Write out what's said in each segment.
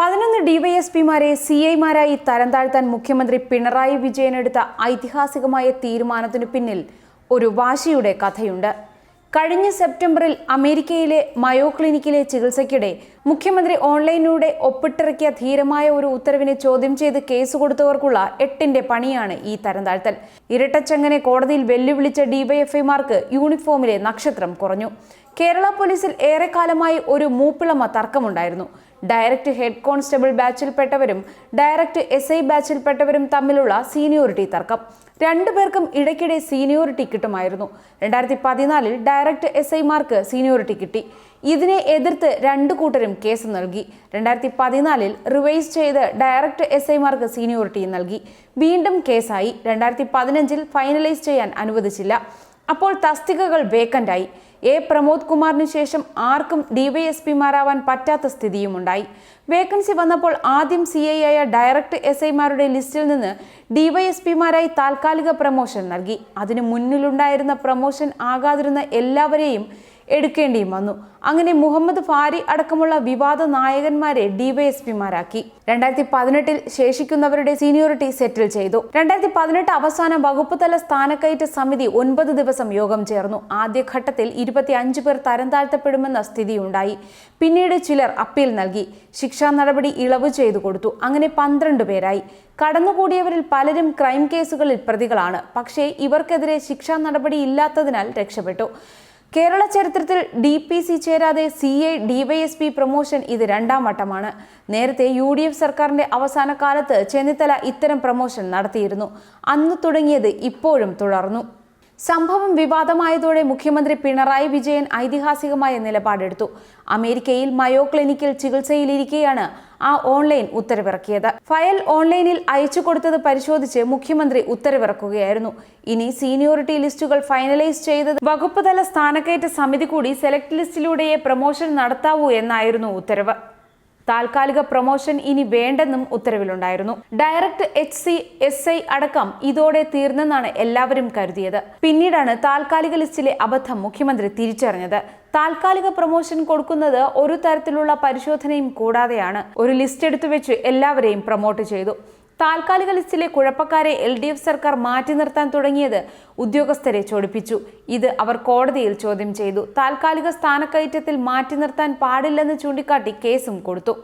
പതിനൊന്ന് ഡിവൈഎസ്പിമാരെ സി ഐമാരായി തരം താഴ്ത്താൻ മുഖ്യമന്ത്രി പിണറായി വിജയൻ എടുത്ത ഐതിഹാസികമായ തീരുമാനത്തിനു പിന്നിൽ ഒരു വാശിയുടെ കഥയുണ്ട്. കഴിഞ്ഞ സെപ്റ്റംബറിൽ അമേരിക്കയിലെ മയോ ക്ലിനിക്കിലെ ചികിത്സയ്ക്കിടെ മുഖ്യമന്ത്രി ഓൺലൈനിലൂടെ ഒപ്പിട്ടിറക്കിയ ധീരമായ ഒരു ഉത്തരവിനെ ചോദ്യം ചെയ്ത് കേസ് കൊടുത്തവർക്കുള്ള എട്ടിന്റെ പണിയാണ് ഈ തരം താഴ്ത്തൽ ഇരട്ടച്ചങ്ങനെ കോടതിയിൽ വെല്ലുവിളിച്ച ഡിവൈഎഫ്ഐമാർക്ക് യൂണിഫോമിലെ നക്ഷത്രം കുറഞ്ഞു. കേരള പോലീസിൽ ഏറെക്കാലമായി ഒരു മൂപ്പിളമ തർക്കമുണ്ടായിരുന്നു. ഡയറക്റ്റ് ഹെഡ് കോൺസ്റ്റബിൾ ബാച്ചിൽപ്പെട്ടവരും ഡയറക്റ്റ് എസ് ഐ ബാച്ചിൽപ്പെട്ടവരും തമ്മിലുള്ള സീനിയോറിറ്റി തർക്കം. രണ്ടുപേർക്കും ഇടയ്ക്കിടെ സീനിയോറിറ്റി കിട്ടുമായിരുന്നു. രണ്ടായിരത്തി പതിനാലിൽ ഡയറക്റ്റ് എസ് ഐമാർക്ക് സീനിയോറിറ്റി കിട്ടി. ഇതിനെ എതിർത്ത് രണ്ടു കൂട്ടരും കേസ് നൽകി. രണ്ടായിരത്തി പതിനാലിൽ റിവൈസ് ചെയ്ത് ഡയറക്ട് എസ് ഐമാർക്ക് സീനിയോറിറ്റി നൽകി. വീണ്ടും കേസായി. രണ്ടായിരത്തി പതിനഞ്ചിൽ ഫൈനലൈസ് ചെയ്യാൻ അനുവദിച്ചില്ല. അപ്പോൾ തസ്തികകൾ വേക്കന്റായി എ പ്രമോദ് കുമാറിന് ശേഷം ആർക്കും ഡിവൈഎസ്പിമാരാവാൻ പറ്റാത്ത സ്ഥിതിയുമുണ്ടായി. വേക്കൻസി വന്നപ്പോൾ ആദ്യം സി ഐ ആയ ഡയറക്ട് എസ് ഐമാരുടെ ലിസ്റ്റിൽ നിന്ന് ഡിവൈഎസ്പിമാരായി താൽക്കാലിക പ്രമോഷൻ നൽകി. അതിനു മുന്നിലുണ്ടായിരുന്ന പ്രമോഷൻ ആകാതിരുന്ന എല്ലാവരെയും എടുക്കേണ്ടിയും വന്നു. അങ്ങനെ മുഹമ്മദ് ഫാരി അടക്കമുള്ള വിവാദ നായകന്മാരെ ഡിവൈഎസ്പിമാരാക്കി. രണ്ടായിരത്തി പതിനെട്ടിൽ ശേഷിക്കുന്നവരുടെ സീനിയോറിറ്റി സെറ്റിൽ ചെയ്തു. രണ്ടായിരത്തി പതിനെട്ട് അവസാന വകുപ്പ് തല സ്ഥാനക്കയറ്റ സമിതി ഒൻപത് ദിവസം യോഗം ചേർന്നു. ആദ്യഘട്ടത്തിൽ ഇരുപത്തി അഞ്ച് പേർ തരം താഴ്ത്തപ്പെടുമെന്ന സ്ഥിതിയുണ്ടായി. പിന്നീട് ചിലർ അപ്പീൽ നൽകി. ശിക്ഷാ നടപടി ഇളവ് ചെയ്തു കൊടുത്തു. അങ്ങനെ പന്ത്രണ്ട് പേരായി. കടന്നുകൂടിയവരിൽ പലരും ക്രൈം കേസുകളിൽ പ്രതികളാണ്. പക്ഷേ ഇവർക്കെതിരെ ശിക്ഷാ നടപടി ഇല്ലാത്തതിനാൽ രക്ഷപ്പെട്ടു. കേരള ചരിത്രത്തിൽ ഡി പി സി ചേരാതെ സി ഐ ഡിവൈഎസ്പി പ്രൊമോഷൻ ഇത് രണ്ടാം വട്ടമാണ്. നേരത്തെ യു ഡി എഫ് സർക്കാരിന്റെ അവസാന കാലത്ത് ചെന്നിത്തല ഇത്തരം പ്രൊമോഷൻ നടത്തിയിരുന്നു. അന്ന് തുടങ്ങിയത് ഇപ്പോഴും തുടർന്നു. സംഭവം വിവാദമായതോടെ മുഖ്യമന്ത്രി പിണറായി വിജയൻ ഐതിഹാസികമായ നിലപാടെടുത്തു. അമേരിക്കയിൽ മയോ ക്ലിനിക്കിൽ ചികിത്സയിലിരിക്കെയാണ് ആ ഓൺലൈൻ ഉത്തരവിറക്കിയത്. ഫയൽ ഓൺലൈനിൽ അയച്ചു കൊടുത്തത് പരിശോധിച്ച് മുഖ്യമന്ത്രി ഉത്തരവിറക്കുകയായിരുന്നു. ഇനി സീനിയോറിറ്റി ലിസ്റ്റുകൾ ഫൈനലൈസ് ചെയ്തത് വകുപ്പ് തല സ്ഥാനക്കയറ്റ സമിതി കൂടി സെലക്ട് ലിസ്റ്റിലൂടെയേ പ്രമോഷൻ നടത്താവൂ എന്നായിരുന്നു ഉത്തരവ്. താൽക്കാലിക പ്രൊമോഷൻ ഇനി വേണ്ടെന്നും ഉത്തരവിലുണ്ടായിരുന്നു. Direct H C S I അടക്കം ഇതോടെ തീർന്നെന്നാണ് എല്ലാവരും കരുതിയത്. പിന്നീടാണ് താൽക്കാലിക ലിസ്റ്റിലെ അബദ്ധം മുഖ്യമന്ത്രി തിരിച്ചറിഞ്ഞത്. താൽക്കാലിക പ്രൊമോഷൻ കൊടുക്കുന്നത് ഒരു തരത്തിലുള്ള പരിശോധനയും കൂടാതെയാണ്. ഒരു ലിസ്റ്റ് എടുത്തു വെച്ച് എല്ലാവരെയും പ്രൊമോട്ട് ചെയ്തു. താൽക്കാലിക ലിസ്റ്റിലെ കുഴപ്പക്കാരെ എൽ ഡി എഫ് സർക്കാർ മാറ്റി നിർത്താൻ തുടങ്ങിയത് ഉദ്യോഗസ്ഥരെ ചൊടിപ്പിച്ചു. ഇത് അവർ കോടതിയിൽ ചോദ്യം ചെയ്തു. താൽക്കാലിക സ്ഥാനക്കയറ്റത്തിൽ മാറ്റി നിർത്താൻ പാടില്ലെന്ന് ചൂണ്ടിക്കാട്ടി കേസും കൊടുത്തു.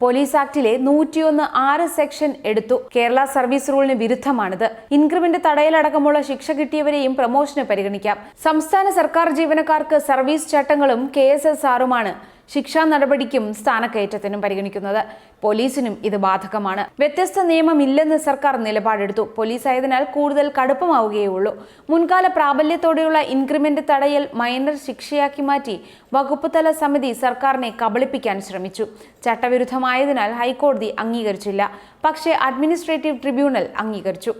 പോലീസ് ആക്ടിലെ നൂറ്റിയൊന്ന് ആറ് സെക്ഷൻ എടുത്തു. കേരള സർവീസ് റൂളിന് വിരുദ്ധമാണിത്. ഇൻക്രിമെന്റ് തടയലടക്കമുള്ള ശിക്ഷ കിട്ടിയവരെയും പ്രമോഷന് പരിഗണിക്കാം. സംസ്ഥാന സർക്കാർ ജീവനക്കാർക്ക് സർവീസ് ചട്ടങ്ങളും കെ എസ് എസ് ആറുമാണ്. ശിക്ഷാ നടപടിക്കും സ്ഥാനക്കയറ്റത്തിനും പരിഗണിക്കുന്നത്. പോലീസിനും ഇത് ബാധകമാണ്. വ്യത്യസ്ത നിയമമില്ലെന്ന് സർക്കാർ നിലപാടെടുത്തു. പോലീസ് ആയതിനാൽ കൂടുതൽ കടുപ്പമാവുകയേ ഉള്ളൂ മുൻകാല പ്രാബല്യത്തോടെയുള്ള ഇൻക്രിമെന്റ് തടയൽ മൈനർ ശിക്ഷയാക്കി മാറ്റി വകുപ്പ് തല സമിതി സർക്കാരിനെ കബളിപ്പിക്കാൻ ശ്രമിച്ചു. ചട്ടവിരുദ്ധമായതിനാൽ ഹൈക്കോടതി അംഗീകരിച്ചില്ല. പക്ഷേ അഡ്മിനിസ്ട്രേറ്റീവ് ട്രിബ്യൂണൽ അംഗീകരിച്ചു.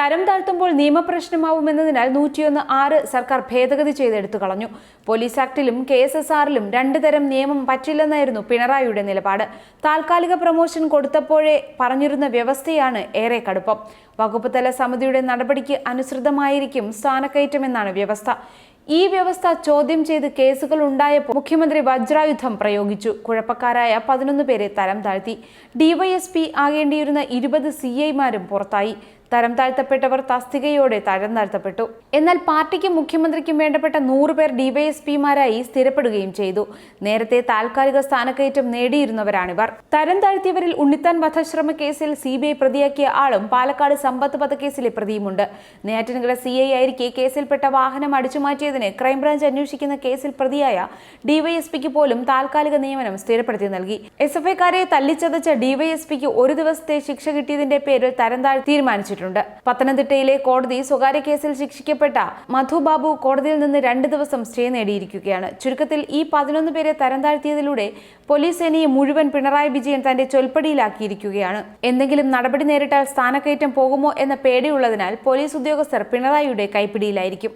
തരം താഴ്ത്തുമ്പോൾ നിയമപ്രശ്നമാവുമെന്നതിനാൽ നൂറ്റിയൊന്ന് ആറ് സർക്കാർ ഭേദഗതി ചെയ്തെടുത്തു കളഞ്ഞു. പോലീസ് ആക്ടിലും കെ എസ് എസ് ആറിലും രണ്ട് തരം നിയമം പറ്റില്ലെന്നായിരുന്നു പിണറായിയുടെ നിലപാട്. താൽക്കാലിക പ്രമോഷൻ കൊടുത്തപ്പോഴേ പറഞ്ഞിരുന്ന വ്യവസ്ഥയാണ് ഏറെ കടുപ്പം. വകുപ്പ് തല സമിതിയുടെ നടപടിക്ക് അനുസൃതമായിരിക്കും സ്ഥാനക്കയറ്റമെന്നാണ് വ്യവസ്ഥ. ഈ വ്യവസ്ഥ ചോദ്യം ചെയ്ത് കേസുകൾ ഉണ്ടായപ്പോൾ മുഖ്യമന്ത്രി വജ്രായുധം പ്രയോഗിച്ചു. കുഴപ്പക്കാരായ പതിനൊന്ന് പേരെ തരം താഴ്ത്തി. ഡിവൈഎസ്പി ആകേണ്ടിയിരുന്ന ഇരുപത് സി ഐമാരും പുറത്തായി. തരം താഴ്ത്തപ്പെട്ടവർ തസ്തികയോടെ തരം താഴ്ത്തപ്പെട്ടു. എന്നാൽ പാർട്ടിക്കും മുഖ്യമന്ത്രിക്കും വേണ്ടപ്പെട്ട നൂറ് പേർ ഡിവൈഎസ്പിമാരായി സ്ഥിരപ്പെടുകയും ചെയ്തു. നേരത്തെ താൽക്കാലിക സ്ഥാനക്കയറ്റം നേടിയിരുന്നവരാണിവർ. തരം താഴ്ത്തിയവരിൽ ഉണ്ണിത്താൻ വധശ്രമ കേസിൽ സി ബി ഐ പ്രതിയാക്കിയ ആളും പാലക്കാട് സമ്പത്ത് വധക്കേസിലെ പ്രതിയുമുണ്ട്. നെയ്യാറ്റിൻകര സി ഐ ആയിരിക്കെ കേസിൽപ്പെട്ട വാഹനം അടിച്ചുമാറ്റിയതിന് ക്രൈംബ്രാഞ്ച് അന്വേഷിക്കുന്ന കേസിൽ പ്രതിയായ ഡിവൈഎസ്പിക്ക് പോലും താൽക്കാലിക നിയമനം സ്ഥിരപ്പെടുത്തി നൽകി. എസ് എഫ് ഐക്കാരെ തല്ലിച്ചതച്ച ഡിവൈഎസ്പിക്ക് ഒരു ദിവസത്തെ ശിക്ഷ കിട്ടിയതിന്റെ പേരിൽ തരം താഴ്ത്തി തീരുമാനിച്ചിട്ടുണ്ട്. പത്തനംതിട്ടയിലെ കോടതി സ്വകാര്യ കേസിൽ ശിക്ഷിക്കപ്പെട്ട മധുബാബു കോടതിയിൽ നിന്ന് രണ്ട് ദിവസം സ്റ്റേ നേടിയിരിക്കുകയാണ്. ചുരുക്കത്തിൽ ഈ പതിനൊന്ന് പേരെ തരം താഴ്ത്തിയതിലൂടെ പോലീസ് സേനയെ മുഴുവൻ പിണറായി വിജയൻ തന്റെ ചൊൽപ്പടിയിലാക്കിയിരിക്കുകയാണ്. എന്തെങ്കിലും നടപടി നേരിട്ടാൽ സ്ഥാനക്കയറ്റം പോകുമോ എന്ന പേടിയുള്ളതിനാൽ പോലീസ് ഉദ്യോഗസ്ഥർ പിണറായിയുടെ കൈപ്പിടിയിലായിരിക്കും.